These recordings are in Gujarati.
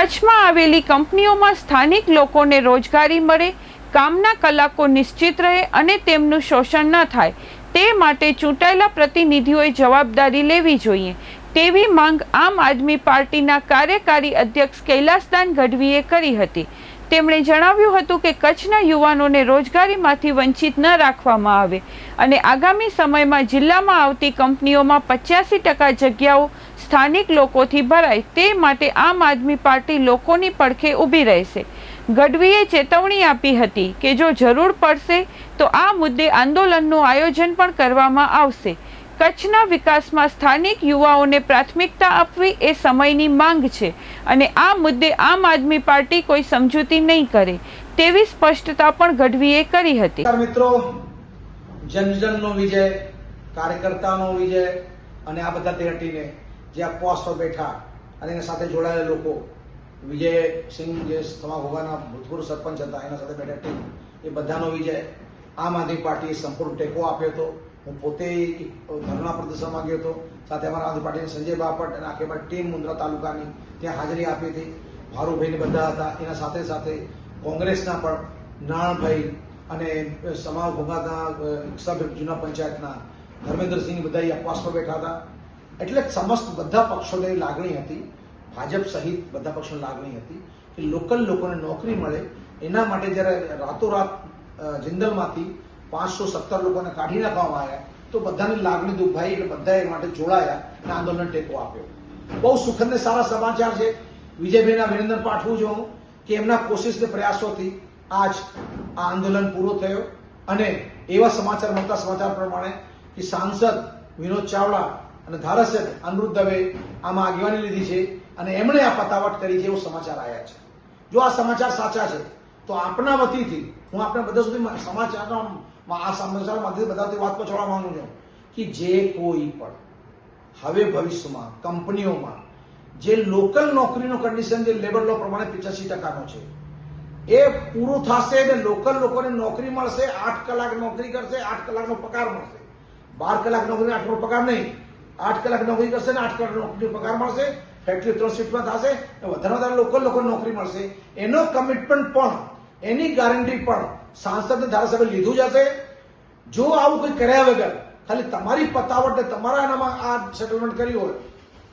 કચ્છમાં આવેલી કંપનીઓમાં સ્થાનિક લોકોને રોજગારી મળે, કામના કલાકો નિશ્ચિત રહે અને તેમનું શોષણ ન થાય. તે માટે ચૂંટાયેલા પ્રતિનિધિઓએ જવાબદારી લેવી જોઈએ. તેવી માંગ આમ આદમી પાર્ટીના કાર્યકારી અધ્યક્ષ કૈલાસદાન ગઢવીએ કરી હતી. તેમણે જણાવ્યું હતું કે કચ્છના યુવાનોને રોજગારીમાંથી વંચિત ન રાખવામાં આવે અને આગામી સમયમાં જિલ્લામાં આવતી કંપનીઓમાં પચ્યાસી ટકા જગ્યાઓ સ્થાનિક લોકોથી ભરાય તે માટે આમ આદમી પાર્ટી લોકોની પડખે ઊભી રહેશે. ગઢવીએ ચેતવણી આપી હતી કે જો જરૂર પડશે તો આ મુદ્દે આંદોલનનું આયોજન પણ કરવામાં આવશે. કચ્છના વિકાસમાં સ્થાનિક યુવાઓને પ્રાથમિકતા આપવી એ સમયની માંગ છે અને આ મુદ્દે આમ આદમી પાર્ટી કોઈ સમજૂતી નહીં કરે તેવી સ્પષ્ટતા પણ ગઢવીએ કરી હતી. મિત્રો. જનજનનો વિજય, કાર્યકર્તાનો વિજય અને આ બધા હટીને જે આ બેઠા અને એના સાથે જોડાયેલા લોકો વિજય સિંહ જે સમા ભોગાના ભૂતપૂર્વ સરપંચ હતા, એના સાથે બેઠા ટીમ એ બધાનો વિજય આમ આદમી પાર્ટીએ સંપૂર્ણ ટેકો આપ્યો હતો. હું પોતે ધરણા પ્રદર્શનમાં ગયો હતો. સાથે અમારા આમ પાર્ટીની સંજય બાપટ અને આખી ટીમ મુન્દ્રા તાલુકાની ત્યાં હાજરી આપી હતી. ભારુભાઈને બધા હતા. એના સાથે સાથે કોંગ્રેસના પણ નાણભાઈ અને સમાજ ભોગાતા સભ્ય જૂના પંચાયતના ધર્મેન્દ્રસિંહ બધા એ અપવાસ પર બેઠા હતા. એટલે સમસ્ત બધા પક્ષોને લાગણી હતી, ભાજપ સહિત બધા પક્ષોની લાગણી હતી કે લોકલ લોકોને નોકરી મળે, એના માટે જ્યારે રાતોરાત જિંદલમાંથી પાંચસો સત્તર લોકોને કાઢી નાખવામાં આવ્યા, તો બધાની લાગણી દુભાઈ એટલે બધા એ માટે જોડાયા અને આંદોલન ટેકો આપ્યો. બહુ સુખદ ને સારા સમાચાર છે. વિજયભાઈને અભિનંદન પાઠવું છું કે એમના કોશિશ ને પ્રયાસોથી આજ આ આંદોલન પૂરો થયો. અને એવા સમાચાર મળતા સમાચાર પ્રમાણે કે સાંસદ વિનોદ ચાવડા અને ધારાસભ્ય અનિરુદ્ધ દવે આમાં આગેવાની લીધી છે અને એમણે આ પતાવટ કરી છે એવો સમાચાર આવ્યા છે. જો આ સમાચાર સાચા છે, તો આપના વતીથી હું આપણે બધા સુધી સમાચારના આ સમાચાર માધ્યમથી બધા વાત પહોંચાડવા માંગુ છું કે જે કોઈ પણ હવે ભવિષ્યમાં કંપનીઓમાં જે લોકલ નોકરીનો કન્ડિશન જે લેબર લો પ્રમાણે પિચાસી ટકાનો છે, એ પૂરું થશે ને લોકલ લોકોને નોકરી મળશે, આઠ કલાક નોકરી કરશે, આઠ કલાકનો પગાર મળશે. બાર કલાક નોકરી આઠનો પગાર નહીં આઠ કલાક નોકરી કરશે ને આઠ કલાક નોકરી પગાર મળશે ફેક્ટરી ત્રણ શિફ્ટમાં થશે વધારે વધારે લોકલ લોકોને નોકરી મળશે. એનો કમિટમેન્ટ પણ, એની ગેરંટી પણ સાંસદ ધારાસભ્ય લીધું જ હશે. જો આવું કંઈ કર્યા વગર, ખાલી તમારી પતાવટ ને તમારા એનામાં આ સેટલમેન્ટ કર્યું હોય,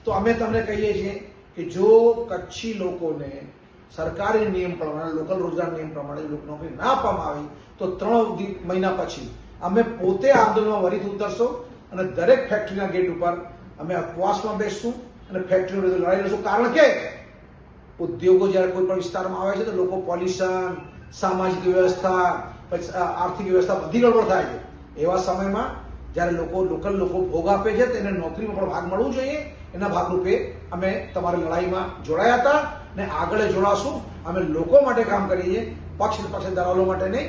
તો અમે તમને કહીએ છીએ કે જો કચ્છી લોકોને સરકારી નિયમ પ્રમાણે લોકલ રોજગાર નિયમ પ્રમાણે લોક નોકરી ના આપવામાં આવી, તો ત્રણ મહિના પછી અમે પોતે આંદોલનમાં વરિત ઉતરશો. અને દરેક ફેક્ટરીના ગેટ ઉપર અમે ઉપવાસમાં બેસશું અને ફેક્ટરીઓ લડાઈ લડશું. કારણ કે ઉદ્યોગો જ્યારે કોઈ પણ વિસ્તારમાં આવે છે તો લોકો પોલ્યુશન, સામાજિક વ્યવસ્થા, પછી આર્થિક વ્યવસ્થા બધી ગડબડ થાય છે. એવા સમયમાં જ્યારે લોકો લોકલ લોકો ભોગ આપે છે તેને નોકરીમાં પણ ભાગ મળવું જોઈએ. એના ભાગરૂપે અમે તમારી લડાઈમાં જોડાયા હતા ને આગળ જોડાશું. અમે લોકો માટે કામ કરીએ છીએ, પક્ષ પક્ષ દલાલો માટે નહીં.